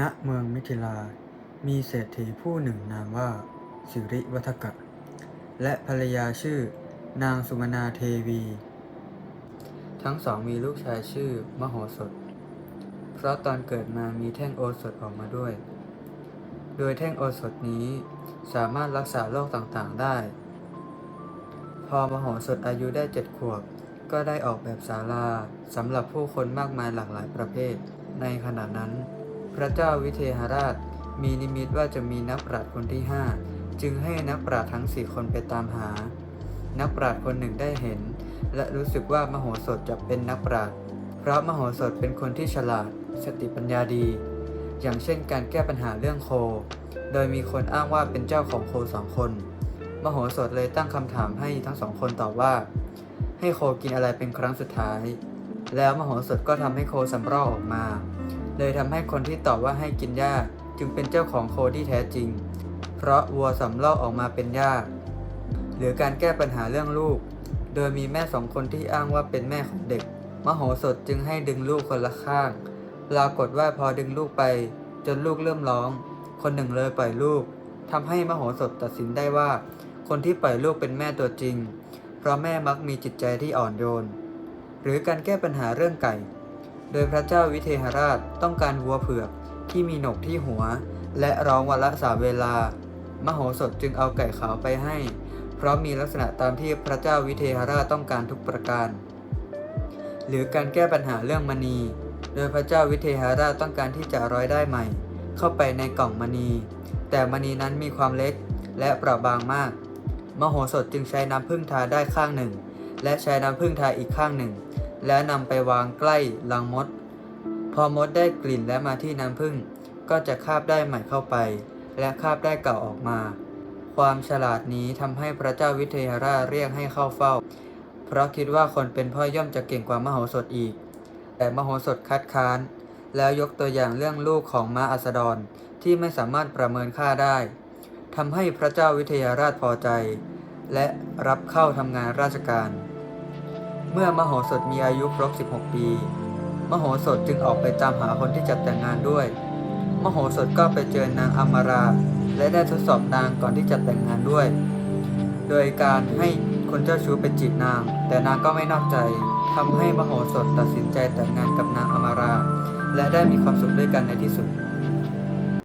ณเมืองมิถิลา มีเศรษฐีผู้หนึ่งนามว่า สิริวัฒกะ และภรรยาชื่อนางสุมนาเทวี ทั้งสองมีลูกชายชื่อมโหสถ เพราะตอนเกิดมามีแท่งโอสถออกมาด้วย โดยแท่งโอสถนี้สามารถรักษาโรคต่างๆได้ พอมโหสถอายุได้เจ็ดขวบ ก็ได้ออกแบบศาลาสำหรับผู้คนมากมายหลากหลายประเภทในขณะนั้น พระเจ้าวิเทหราช มีนิมิตว่าจะมีนักปราชญ์คนที่ห้าจึงให้นักปราชญ์ทั้งสี่คนไปตามหา นักปราชญ์คนหนึ่งได้เห็น และรู้สึกว่ามโหสถจะเป็นนักปราชญ์เพราะมโหสถเป็นคนที่ฉลาด สติปัญญาดี อย่างเช่นการแก้ปัญหาเรื่องโค โดยมีคนอ้างว่าเป็นเจ้าของโคสองคน มโหสถเลยตั้งคำถามให้ทั้งสองคนตอบว่า ให้โคกินอะไรเป็นครั้งสุดท้าย แล้วมโหสถก็ทำให้โคสำรอกออกมา เลยทำให้คนที่ตอบว่าให้กินหญ้าจึงเป็นเจ้าของโคที่แท้จริง เพราะวัวสำลอกออกมาเป็นหญ้า หรือการแก้ปัญหาเรื่องลูก โดยมีแม่สองคนที่อ้างว่าเป็นแม่ของเด็ก มโหสถจึงให้ดึงลูกคนละข้าง ปรากฏว่าพอดึงลูกไป จนลูกเริ่มร้อง คนหนึ่งเลยปล่อยลูกทำให้มโหสถตัดสินได้ว่า คนที่ปล่อยลูกเป็นแม่ตัวจริง เพราะแม่มักมีจิตใจที่อ่อนโยน หรือการแก้ปัญหาเรื่องไก่ โดยพระเจ้าวิเทหราชต้องการวัวเผือกที่มีหนกที่หัว และร้องวันละสามเวลา มโหสถจึงเอาไก่ขาวไปให้ เพราะมีลักษณะตามที่พระเจ้าวิเทหราชต้องการทุกประการ หรือการแก้ปัญหาเรื่องมณี โดยพระเจ้าวิเทหราชต้องการที่จะร้อยได้ใหม่ เข้าไปในกล่องมณี แต่มณีนั้นมีความเล็กและเปราะบางมาก มโหสถจึงใช้น้ำผึ้งทาได้ข้างหนึ่ง และใช้น้ำผึ้งทาอีกข้างหนึ่ง แล้วนำไปวางใกล้รังมด พอมดได้กลิ่นและมาที่น้ำผึ้งก็จะคาบได้ใหม่เข้าไป และคาบได้เก่าออกมา ความฉลาดนี้ทำให้พระเจ้าวิเทหราชเรียกให้เข้าเฝ้า เพราะคิดว่าคนเป็นพ่อย่อมจะเก่งกว่ามโหสถอีก แต่มโหสถคัดค้าน แล้วยกตัวอย่างเรื่องลูกของม้าอัสดรที่ไม่สามารถประเมินค่าได้ทำให้พระเจ้าวิเทหราชพอใจ และรับเข้าทำงานราชการ เมื่อมโหสถมีอายุครบ 16 ปี มโหสถจึงออกไปตามหาคนที่จะแต่งงานด้วย มโหสถก็ไปเจอนางอมารา และได้ทดสอบนางก่อนที่จะแต่งงานด้วย โดยการให้คนเจ้าชู้ไปจีบนาง แต่นางก็ไม่นอกใจทำให้มโหสถตัดสินใจแต่งงานกับนางอมารา และได้มีความสุขด้วยกันในที่สุด